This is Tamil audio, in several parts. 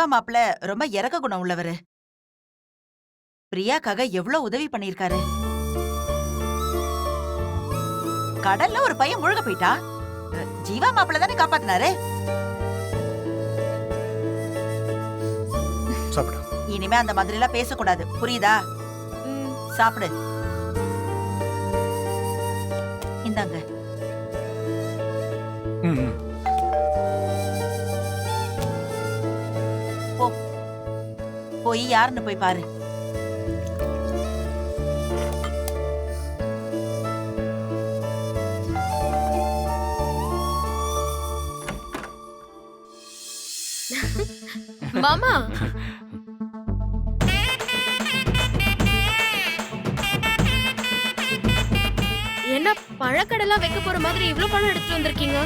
ஜீவா மாப்பிள ரொம்ப இறக்க குணம் உள்ளவரு. பிரியாக்காக எவ்வளவு உதவி பண்ணிருக்காரு? கடல்ல ஒரு பையன் முழுக போயிட்டா? ஜீவா மாப்பிள தானே காப்பாத்தினாரு? இனிமே அந்த மாதிரி எல்லாம் பேசக்கூடாது. புரியுதா? சாப்பிடு. இந்தாங்க. போய் யாருன்னு போய் பாரு. மாமா. என்ன பழக்கடைலாம் வைக்க போற மாதிரி இவ்ளோ பழம் எடுத்துட்டு வந்திருக்கீங்க?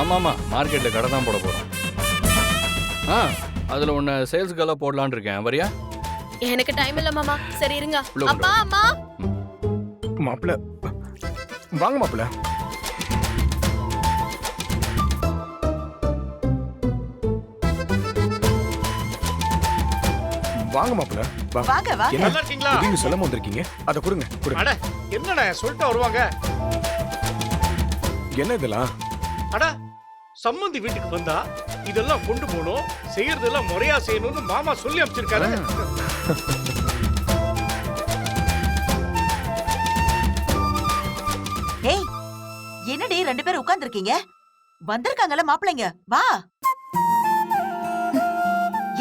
ஆமாமா மார்க்கெட்ல கடை தான் போட போறோம். ஆ அதுல ஒன்னு சேல்ஸ்க்கெல்லாம் போடலான்னு இருக்கேன். வரியா? எனக்கு டைம் இல்ல மாமா. சரி இருங்க. உள்ள அப்பா அம்மா. மாப்பிள வாங்க மாப்பிள வாங்க மாப்பிள வாங்க வாங்க வாங்க. என்ன? நல்லா இருக்கீங்களா? திடீர்னு சொல்ல வந்திருக்கீங்க? அத கொடுங்க கொடுங்க. அட என்னண்ணே சொல்லிட்டு வருவாங்க? என்ன இதெல்லாம்? அட சம்மந்தி வீட்டுக்கு வந்தா இதெல்லாம் கொண்டு போகணும். செய்யறதெல்லாம் முறையா செய்யணும்னு மாமா சொல்லி அமைச்சிருக்காரு ஏய் என்னடி ரெண்டு பேரும் உட்கார்ந்திருக்கீங்க? வந்திருக்காங்கல்ல மாப்பிளைங்க வா.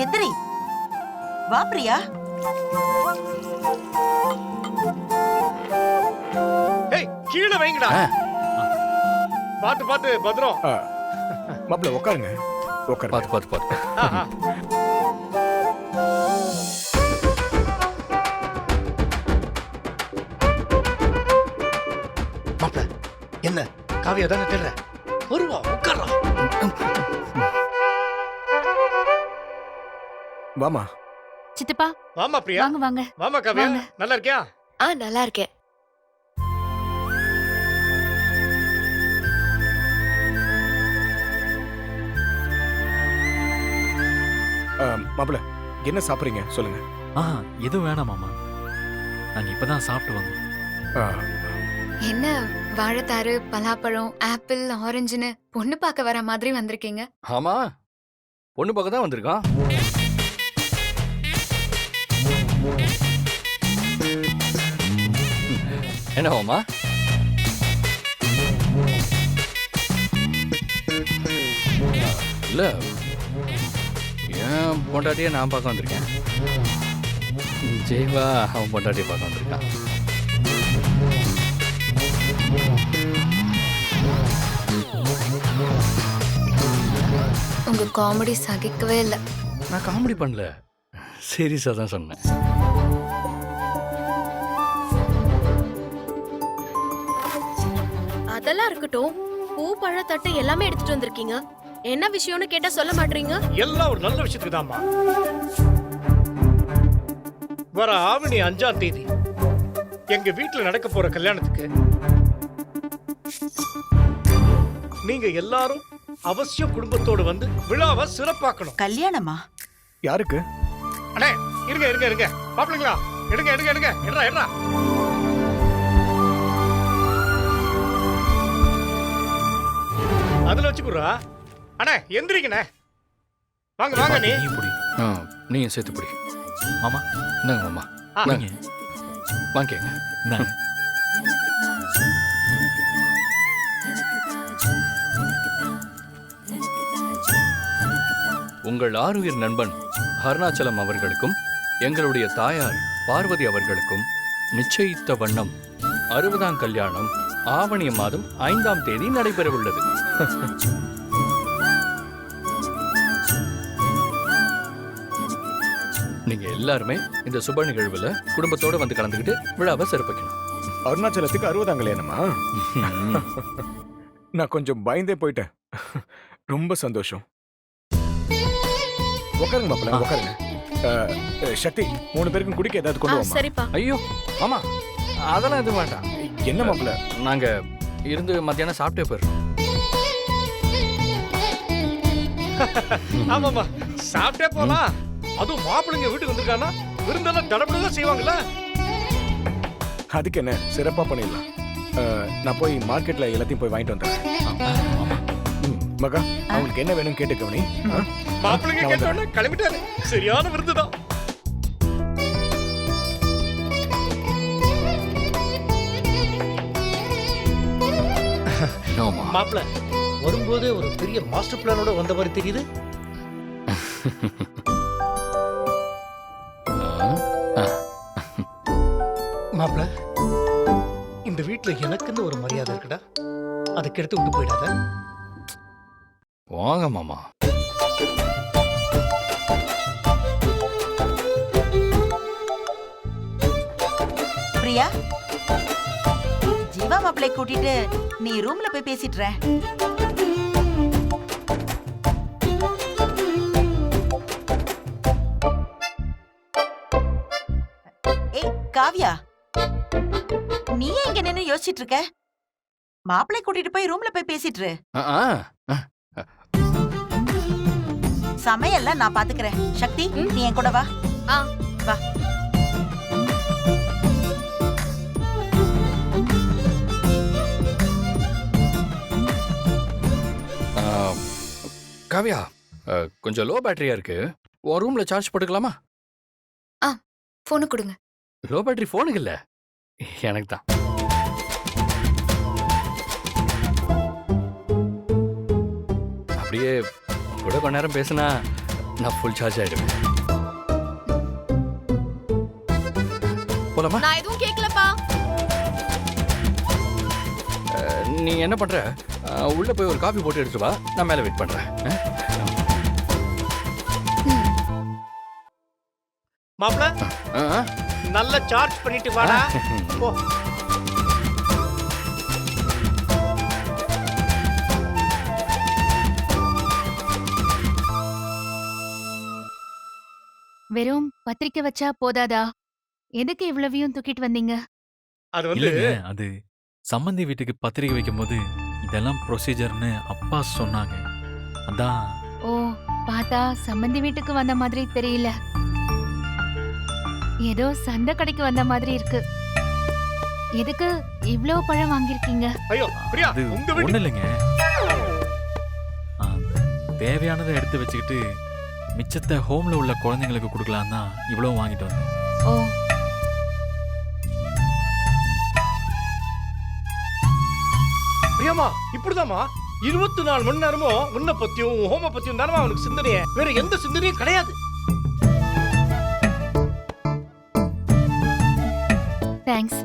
எந்திரி. வா பிரியா. ஏய் கீழே வைங்கடா. பாத்து பாத்து பத்திரம் ஆ, மாப்பிள உட்காருங்க. உட்காருங்க பார்த்து பார்த்து பார்த்து. மாப்ள என்ன? காவியா தானே தெரியல வருவா உட்காரா வாமா. சித்தப்பா வாமா பிரியா. வாங்க வாங்க. வாமா காவியா. வாங்க. நல்லா இருக்கியா? ஆ நல்லா இருக்கேன். ஆ, மாப்பிள என்ன சாப்பிடுறீங்க? சொல்லுங்க. ஆ எதுவும் வேணாம் மாமா. நாங்க இப்பதான் சாப்பிட்டு வந்தோம். ஆ, என்ன வாழைத்தாறு பலாப்பழம் ஆப்பிள் ஆரஞ்சுன்னு பொண்ணு பார்க்க வர மாதிரி வந்திருக்கீங்க? ஆமா. பொண்ணு பக்கம் தான் வந்திருக்கான் என்ன மாமா? இல்ல பொண்டாட்டியை நான் பார்க்க வந்திருக்கேன். ஜெய்வா அவன் பொண்டாட்டியை பார்க்க வந்திருக்கான். உங்க காமெடி சகிக்கவே இல்ல. நான் காமெடி பண்ணல. சீரியஸாக தான் சொன்னேன். அதெல்லாம் இருக்கட்டும் பூ பழத்தட்டு எல்லாமே எடுத்துட்டு வந்திருக்கீங்க. என்ன விஷயம்னு கேட்டா சொல்ல மாட்டீங்க? எல்லாம் ஒரு நல்ல விஷயத்துக்கு தான்மா. வர ஆவணி அஞ்சாம் தேதி எங்க வீட்டுல நடக்க போற கல்யாணத்துக்கு நீங்க எல்லாரும் அவசியம் குடும்பத்தோட வந்து விழாவை சிறப்பாக்கணும். கல்யாணமா? யாருக்கு? அண்ணே இருங்க இருங்க இருங்க. பாப்பீங்களா எடுங்க எடுங்க எடுங்க. எடுறா எடுறா. அதுல வச்சுக்குறா அண்ணே எந்திரிக்கண்ணே. வாங்க வாங்க நீ. நீ புடி ஆ நீங்கள் சேர்த்து பிடி மாமா. இந்தாங்க மாமா. ஆ. நீங்க. வாங்கிக்கங்க. இந்தாங்க. உங்கள் ஆருயிர் நண்பன் அருணாச்சலம் அவர்களுக்கும் எங்களுடைய தாயார் பார்வதி அவர்களுக்கும் நிச்சயித்த வண்ணம் அறுபதாம் கல்யாணம் ஆவணிய மாதம் ஐந்தாம் தேதி நடைபெறவுள்ளது. நீங்க எல்லாருமே இந்த சுப நிகழ்வுல குடும்பத்தோட வந்து கலந்துக்கிட்டு விழாவை சிறப்பிக்கணும். அருணாச்சலத்துக்கு அறுபதாம் கல்யாணமா நான் கொஞ்சம் பயந்தே போயிட்டேன். ரொம்ப சந்தோஷம். உட்காருங்க மாப்பிள. உட்காருங்க. சக்தி மூணு பேருக்கும் குடிக்க ஏதாவது கொண்டு வாமா சரிப்பா. ஐயோ ஆமா. அதெல்லாம் எதுவும் வேண்டாம். என்ன மாப்பிள நாங்க இருந்து மத்தியானம் சாப்பிட்டே போயிடுறோம். ஆமாமா சாப்பிட்டே போலாம். அதுவும் மாப்பிள்ளைங்க வீட்டுக்கு வந்திருக்கானா? விருந்தெல்லாம் தடபடதான் செய்வாங்கல்ல? அதுக்கு என்ன? சிறப்பா பண்ணிடலாம். நான் போய் மார்க்கெட்ல எல்லாத்தையும் போய் வாங்கிட்டு வந்துடுறேன். ம், மகா அவங்களுக்கு என்ன வேணும்னு கேட்டு கவனி. ஆ? மாப்பிள்ளைங்க கேட்டோன்னே கிளம்பிட்டாரு. சரியான விருந்துதான் நோமா மாப்பிள்ள வரும்போது ஒரு பெரிய மாஸ்டர் பிளானோட வந்த மாதிரி தெரியுது. மாப்பிள்ள இந்த வீட்ல எனக்குன்னு ஒரு மரியாதை இருக்குடா. அதுக்கு எடுத்து விட்டு போயிடாத. வாங்க மாமா. பிரியா ஜீவா மாப்பிளை கூட்டிட்டு நீ ரூம்ல போய் பேசிட்டு இரு. ஏய் காவ்யா. நின்னு யோசிச்சிட்டு இருக்க மாப்பிளை கூட்டிட்டு போய் ரூம்ல போய் பேசிட்டு இரு. ஆ, ஆ. சமையல்லாம் நான் பாத்துக்கிறேன். சக்தி நீ என் கூட வா. ஆ. வா. ஆ, காவ்யா ஆ, கொஞ்சம் லோ பேட்டரியா இருக்கு. உன் ரூம்ல சார்ஜ் போட்டுக்கலாமா? போனு கொடுங்க. லோ பேட்டரி ஃபோனுக்கு இல்ல. எனக்கு தான். அப்படியே கூட கொஞ்ச நேரம் பேசினா நான் ஃபுல் சார்ஜ் ஆயிடுவேன். போலாமா? நான் எதுவும் கேட்கலப்பா நீ என்ன பண்ற? உள்ள போய் ஒரு காஃபி போட்டு எடுத்து வா. நான் மேலே வெயிட் பண்றேன். ஆ. நல்ல சார்ஜ் பண்ணிட்டு வாடா. போ. வெறும் பத்திரிக்கை வச்சா போதாதா? எதுக்கு இவ்வளவையும் தூக்கிட்டு வந்தீங்க? அது வந்து இல்லைங்க அது சம்மந்தி வீட்டுக்கு பத்திரிக்கை வைக்கும்போது இதெல்லாம் ப்ரொசீஜர்னு அப்பா சொன்னாங்க. அதான் ஓ பார்த்தா சம்மந்தி வீட்டுக்கு வந்த மாதிரி தெரியல. ஏதோ சந்தை கடைக்கு வந்த மாதிரி இருக்கு. எதுக்கு இவ்ளோ பழம் வாங்கியிருக்கீங்க? ஐயோ பிரியா அது உங்க வீட்டு ஒன்றும் இல்லைங்க. ஆ, தேவையானதை எடுத்து வச்சுக்கிட்டு மிச்சத்தை ஹோம்ல உள்ள குழந்தைங்களுக்கு கொடுக்கலாம் தான் இவ்வளோ வாங்கிட்டு வந்தேன். ஓ. பிரியமா இப்படிதாம்மா. இருபத்தி நாலு மணி நேரமும் உன்னை பத்தியும் உன் ஹோம பத்தியும் தானமா அவனுக்கு சிந்தனையே. வேற எந்த சிந்தனையும் கிடையாது. தேங்க்ஸ்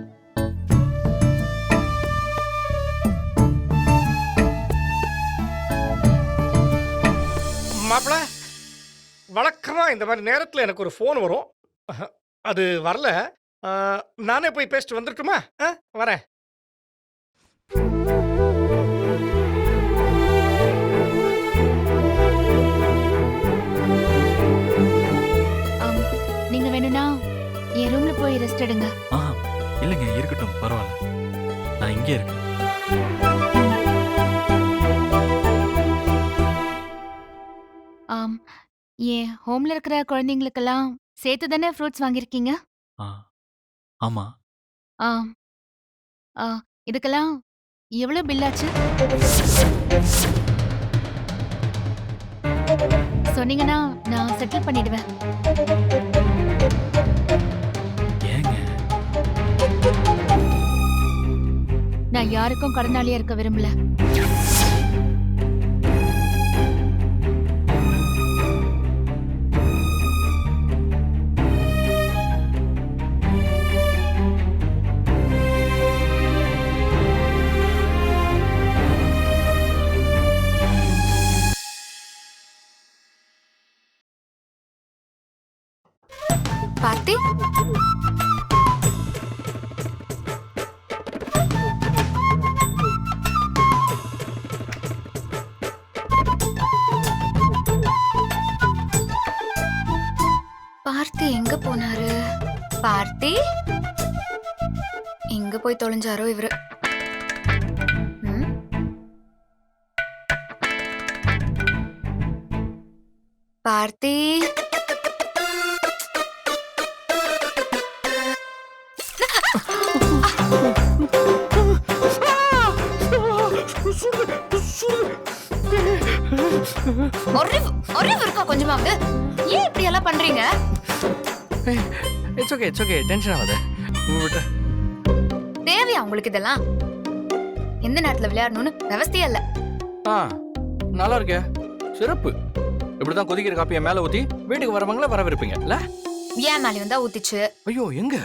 மாப்பிள வழக்கமா இந்த மாதிரி நேரத்துல எனக்கு ஒரு ஃபோன் வரும். அது வரல. நானே போய் பேசிட்டு வந்துட்டுமா அஹ், வரேன். நீங்க வேணும்னா என் ரூம்ல போய் ரெஸ்ட் எடுங்க. ஆ இல்லைங்க இருக்கட்டும் பரவாயில்ல. நான் இங்கே இருக்கேன். என் ஹோம்ல இருக்கிற குழந்தைங்களுக்கெல்லாம் சேர்த்து தானே ஃப்ரூட்ஸ் வாங்கியிருக்கீங்க? ஆ ஆம். ஆ இதுக்கெல்லாம் எவ்வளோ பில் ஆச்சு சொன்னீங்கன்னா நான் செட்டில் பண்ணிடுவேன். ஏங்க? நான் யாருக்கும் கடனாளியா இருக்க விரும்பல. பார்த்தி பார்த்தி எங்க போனாரு? பார்த்தி? எங்க போய் தொலைஞ்சாரோ இவரு? பார்த்தி? அறிவு அறிவு இருக்கா கொஞ்சமாவது ஏன் இப்படி எல்லாம் பண்றீங்க? It's okay it's okay tension ஆகாத. தேவையா உங்களுக்கு இதெல்லாம்? எந்த நேரத்துல விளையாடணும்னு விவசாயம் இல்ல. ஆ நல்லா இருக்கே. சிறப்பு. இப்படிதான் கொதிக்கிற காப்பியை மேல ஊத்தி வீட்டுக்கு வரவங்கள வரவிருப்பீங்க. இல்ல? ஏன் மேலே வந்தா ஊத்திச்சு? ஐயோ எங்க?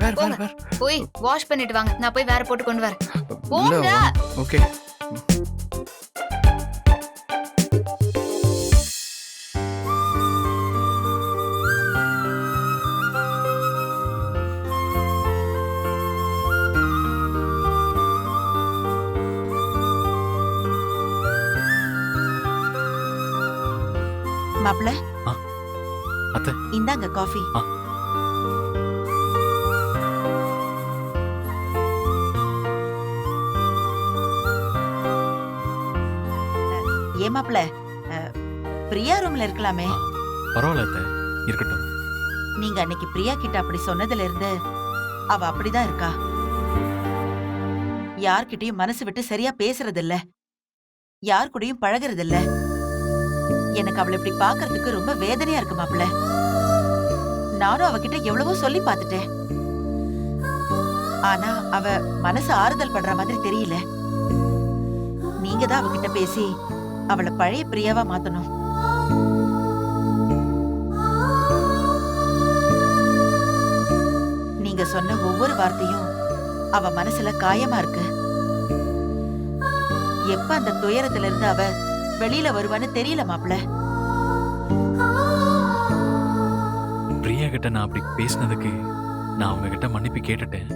வேற வேற போங்க. வேற. போய் வாஷ் பண்ணிட்டு வாங்க. நான் போய் வேற போட்டு கொண்டு வரேன். ஓகே இந்தாங்க காஃபி. பிரியா ரூம்ல இருக்கலாமே. பரவாயில்ல அத்தை. இருக்கட்டும். நீங்க அன்னைக்கு பிரியா கிட்ட அப்படி சொன்னதுல இருந்து அவ அப்படிதான் இருக்கா? யார்கிட்டயும் மனசு விட்டு சரியா பேசுறது இல்ல யார் கூடயும் பழகுறது இல்ல எனக்கு அவளை இப்படி பாக்குறதுக்கு ரொம்ப வேதனையா இருக்கு மாப்பிள்ள நானும் அவகிட்ட எவ்வளவோ சொல்லி பார்த்துட்டேன். ஆனா அவ மனசு ஆறுதல் படுற மாதிரி தெரியல. நீங்க தான் அவகிட்ட பேசி அவளை பழைய பிரியாவா மாத்தணும். நீங்க சொன்ன ஒவ்வொரு வார்த்தையும் அவ மனசுல காயமா இருக்கு. எப்ப அந்த துயரத்துல இருந்து அவ வெளியில வருவான்னு தெரியல மாப்பிள்ள. பிரியா கிட்ட நான் அப்படி பேசினதுக்கு நான் அவங்க கிட்ட மன்னிப்பு கேட்டுட்டேன்.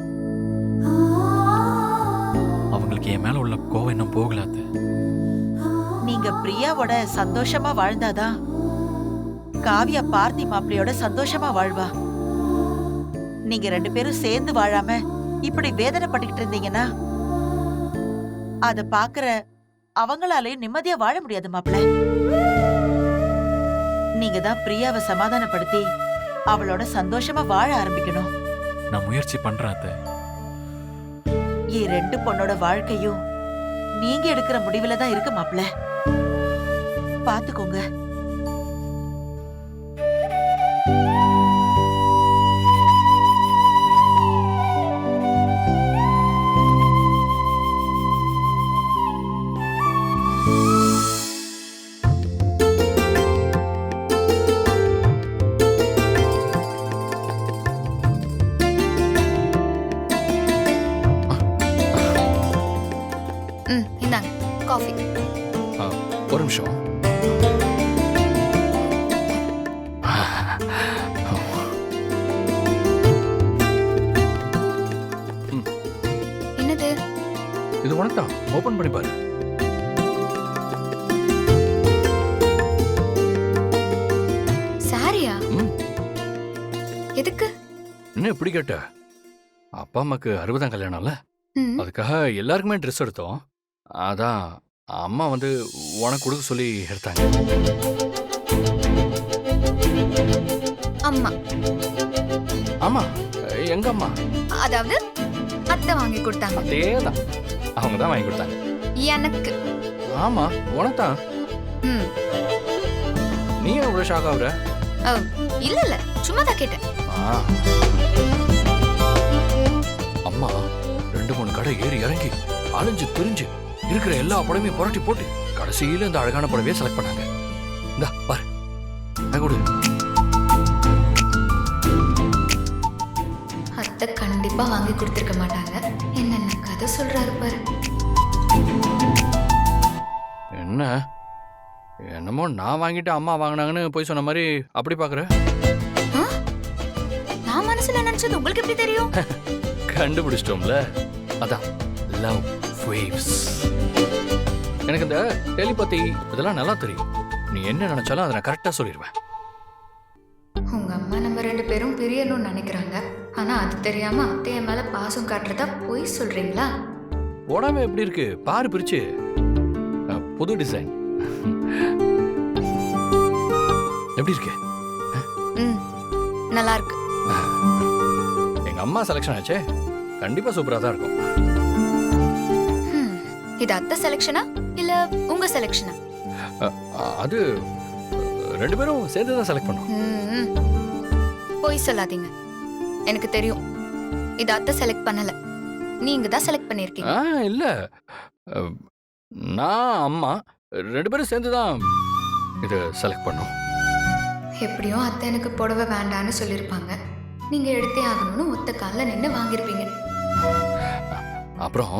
அவங்களுக்கு என் மேல உள்ள கோவம் இன்னும் போகலாத்த நீங்க பிரியாவோட சந்தோஷமா வாழ்ந்தாதான் காவியா பார்த்தி மாப்பிளையோட சந்தோஷமா வாழ்வா? நீங்க ரெண்டு பேரும் சேர்ந்து வாழாம இப்படி வேதனைப்பட்டுக்கிட்டு இருந்தீங்கன்னா அத பாக்குற அவங்களாலேயும் நிம்மதியா வாழ முடியாது மாப்பிள நீங்க தான் பிரியாவை சமாதானப்படுத்தி அவளோட சந்தோஷமா வாழ ஆரம்பிக்கணும். நான் முயற்சி பண்றேன் அத்தை. என் ரெண்டு பொண்ணோட வாழ்க்கையும் நீங்க எடுக்கிற முடிவுல தான் இருக்கு மாப்ள பாத்துக்கோங்க. தான் ஓபன் பண்ணி பாரு. சாரியா. எதுக்கு? என்ன இப்படி கேட்ட? அப்பா அம்மாக்கு அறுபதாம் கல்யாணம்ல? அதுக்காக எல்லாருக்குமே ட்ரெஸ் எடுத்தோம். அதான் அம்மா வந்து உனக்கு கொடுக்க சொல்லி எடுத்தாங்க. அம்மா. ஆமா எங்க அம்மா? அதாவது அத்தை வாங்கி கொடுத்தாங்க. அதே தான் அவங்க தான் வாங்கி கொடுத்தாங்க. எனக்கு. ஆமா உனக்கு தான் ம். நீ ஏன் இவ்வளோ ஷாக் ஆகுற? ஓ இல்ல இல்ல சும்மா தான் கேட்டேன். அம்மா ரெண்டு மூணு கடை ஏறி இறங்கி அலைஞ்சு திரிஞ்சு இருக்கிற எல்லா புடவையும் புரட்டி போட்டு கடைசியில இந்த அழகான புடவையை செலக்ட் பண்ணாங்க. இந்தா பாரு. கொடு. அத்தை கண்டிப்பா வாங்கி கொடுத்துருக்க மாட்டாங்க. கதை சொல்றாரு பாரு. என்ன? என்னமோ நான் வாங்கிட்டு அம்மா வாங்கினாங்கன்னு போய் சொன்ன மாதிரி அப்படி பாக்குற? நான் மனசுல நினைச்சது உங்களுக்கு எப்படி தெரியும்? கண்டுபிடிச்சிட்டோம்ல. அதான் லவ் வேவ்ஸ் எனக்கு இந்த டெலிபதி இதெல்லாம் நல்லா தெரியும். நீ என்ன நினைச்சாலும் அதை நான் கரெக்டா சொல்லிடுவேன். உங்க அம்மா நம்ம ரெண்டு பேரும் பிரியணும்னு நினைக்கிறாங்க. ஆனா அது தெரியாம அத்தைய மேல பாசம் காட்டுறதா பொய் சொல்றீங்களா? உடம்பு எப்படி இருக்கு? பாரு பிரிச்சு. அஹ், புது டிசைன். எப்படி இருக்கு? ம் நல்லா இருக்கு. எங்க அம்மா செலெக்ஷன் ஆச்சே. கண்டிப்பா சூப்பரா தான் இருக்கும். இது அத்தை செலெக்ஷனா இல்ல உங்க செலெக்ஷனா அது ரெண்டு பேரும் சேர்ந்து தான் செலக்ட் பண்ணோம். ம், பொய் சொல்லாதீங்க. எனக்கு தெரியும். இது அத்தை செலக்ட் பண்ணல. நீங்க தான் செலக்ட் பண்ணிருக்கீங்க. ஆ இல்ல. நான் அம்மா ரெண்டு பேரும் சேர்ந்து தான் இது செலக்ட் பண்ணோம். எப்படியும் அத்தை எனக்கு புடவை வேண்டான்னு சொல்லியிருப்பாங்க நீங்க எடுத்தே ஆகணும்னு ஒத்த காலில் நின்று வாங்கியிருப்பீங்க அப்புறம்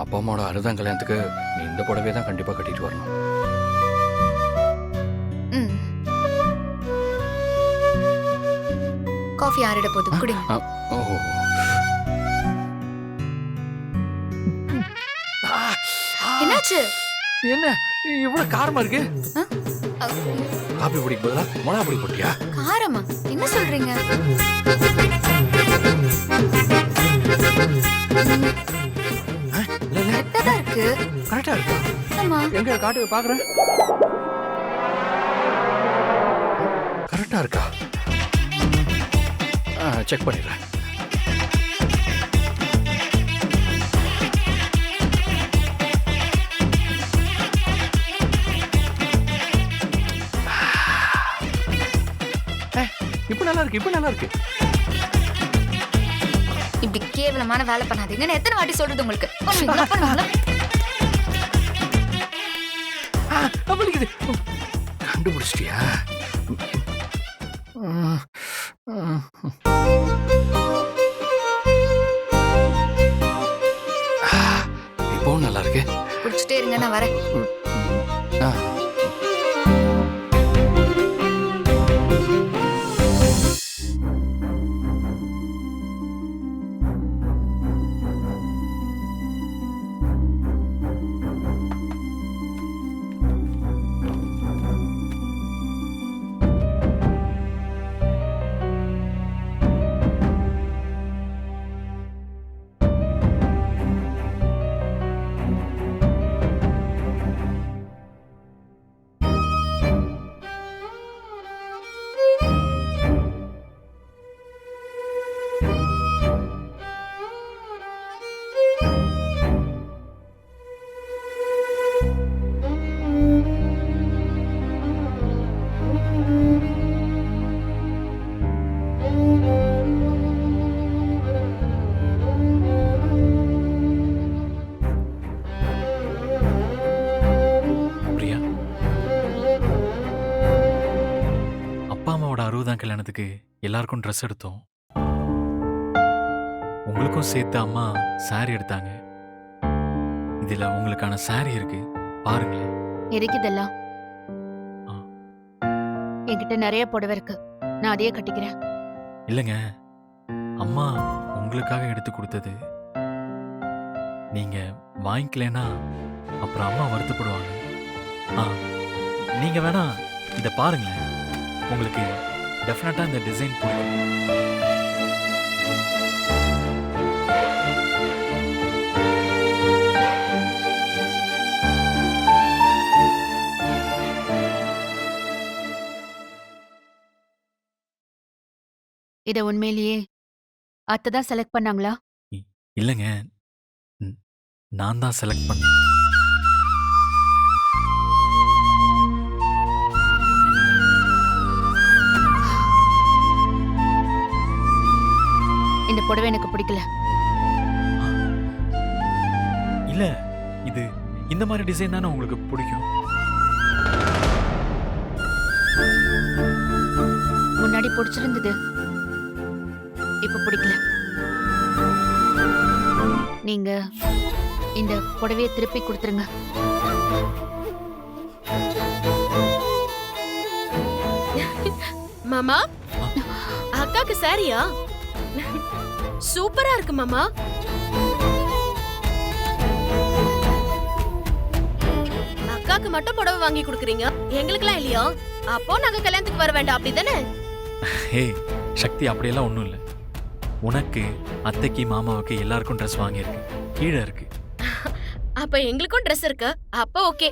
அப்பா அம்மாவோட அறுதான் கல்யாணத்துக்கு நீ இந்த புடவையை தான் கண்டிப்பா கட்டிட்டு வரணும். காஃபி ஆறிட போகுது குடிங்க. என்னாச்சு? என்ன? இவ்வளவு காரமா இருக்கு? காபி பொடிக்கு பதிலா மிளகா பொடி போட்டியா? காரமா? என்ன சொல்றீங்க? கரெக்டா இருக்கு. கரெக்டா இருக்கா. ஆமா. எங்க காட்டு பாக்குறேன். கரெக்டா இருக்கா? செக் பண்ணிடுறேன். இப்போ இப்ப நல்லா இருக்கு இப்ப நல்லா இருக்கு. இப்படி கேவலமான வேலை பண்ணாதீங்கன்னு எத்தனை வாட்டி சொல்றது உங்களுக்கு? இப்போ நல்லா இருக்கு குடிச்சிட்டே இருங்க நான் வரேன். கல்யாணத்துக்கு எல்லாருக்கும் ட்ரெஸ் எடுத்தோம். உங்களுக்கும் சேர்த்து அம்மா saree எடுத்தாங்க. இதுல உங்களுக்கான saree இருக்கு. பாருங்களேன். இருக்குதெல்லாம். என்கிட்ட நிறைய புடவை இருக்கு. நான் அதையே கட்டிக்கிறேன். இல்லைங்க. அம்மா உங்களுக்காக எடுத்து கொடுத்தது. நீங்க வாங்கிக்கலனா அப்புறம் அம்மா வருத்தப்படுவாங்க. ஆ நீங்க வேணா இதை பாருங்களேன். உங்களுக்கு டெஃபினட்டா இந்த டிசைன் பிடிக்கும். இத உண்மையிலேயே அத்தை தான் செலக்ட் பண்ணாங்களா? இல்லைங்க. நான் தான் செலக்ட் பண்ணேன். இந்த புடவை எனக்கு பிடிக்கல. இல்ல இது இந்த மாதிரி டிசைன் தானே உங்களுக்கு பிடிக்கும்? முன்னாடி பிடிச்சிருந்தது. இப்ப பிடிக்கல. நீங்க இந்த புடவைய திருப்பி கொடுத்துருங்க. மாமா அக்காக்கு சாரியா சூப்பரா இருக்கு மாமா. அக்காக்கு மட்டும் புடவை வாங்கி கொடுக்குறீங்க? எங்களுக்கெல்லாம் இல்லையா? அப்போ நாங்க கல்யாணத்துக்கு வர வேண்டாம் அப்படிதானே? ஹே சக்தி அப்படியெல்லாம் ஒன்றும் இல்லை. உனக்கு அத்தைக்கு மாமாவுக்கு எல்லாருக்கும் ட்ரெஸ் வாங்கியிருக்கு. கீழே இருக்கு. அப்ப எங்களுக்கும் Dress இருக்கு. அப்ப ஓகே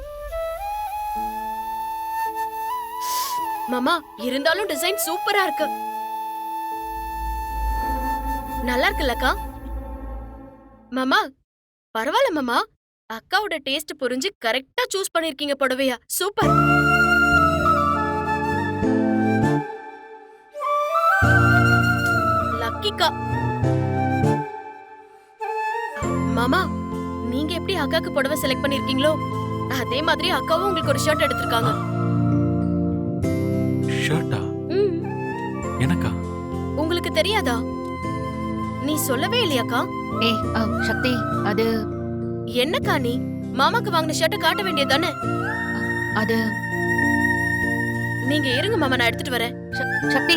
மாமா இருந்தாலும் டிசைன் சூப்பரா இருக்கு. நல்லா இருக்குல்லக்கா மாமா பரவாயில்ல மாமா. அக்காவோட டேஸ்ட் புரிஞ்சு கரெக்டா சூஸ் பண்ணிருக்கீங்க புடவையா. சூப்பர். லக்கிக்கா மாமா நீங்க எப்படி அக்காக்கு புடவை செலக்ட் பண்ணிருக்கீங்களோ அதே மாதிரி அக்காவும் உங்களுக்கு ஒரு ஷர்ட் எடுத்திருக்காங்க. ஷர்ட்டா எனக்கா? உங்களுக்கு தெரியாதா? நீ சொல்லவே இல்லையாக்கா? ஏய் சக்தி அது என்னக்கா நீ? மாமாக்கு வாங்கின ஷர்ட்டை காட்ட வேண்டியதானே அது நீங்க இருங்க மாமா நான் எடுத்துட்டு வரேன். சக்- சக்தி.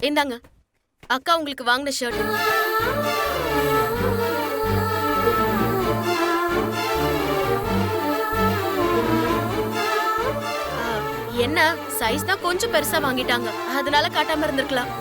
இந்தாங்க அக்கா உங்களுக்கு வாங்கின ஷர்ட் சைஸ் தான் கொஞ்சம் பெருசா வாங்கிட்டாங்க. அதனால காட்டாம இருந்திருக்கலாம்.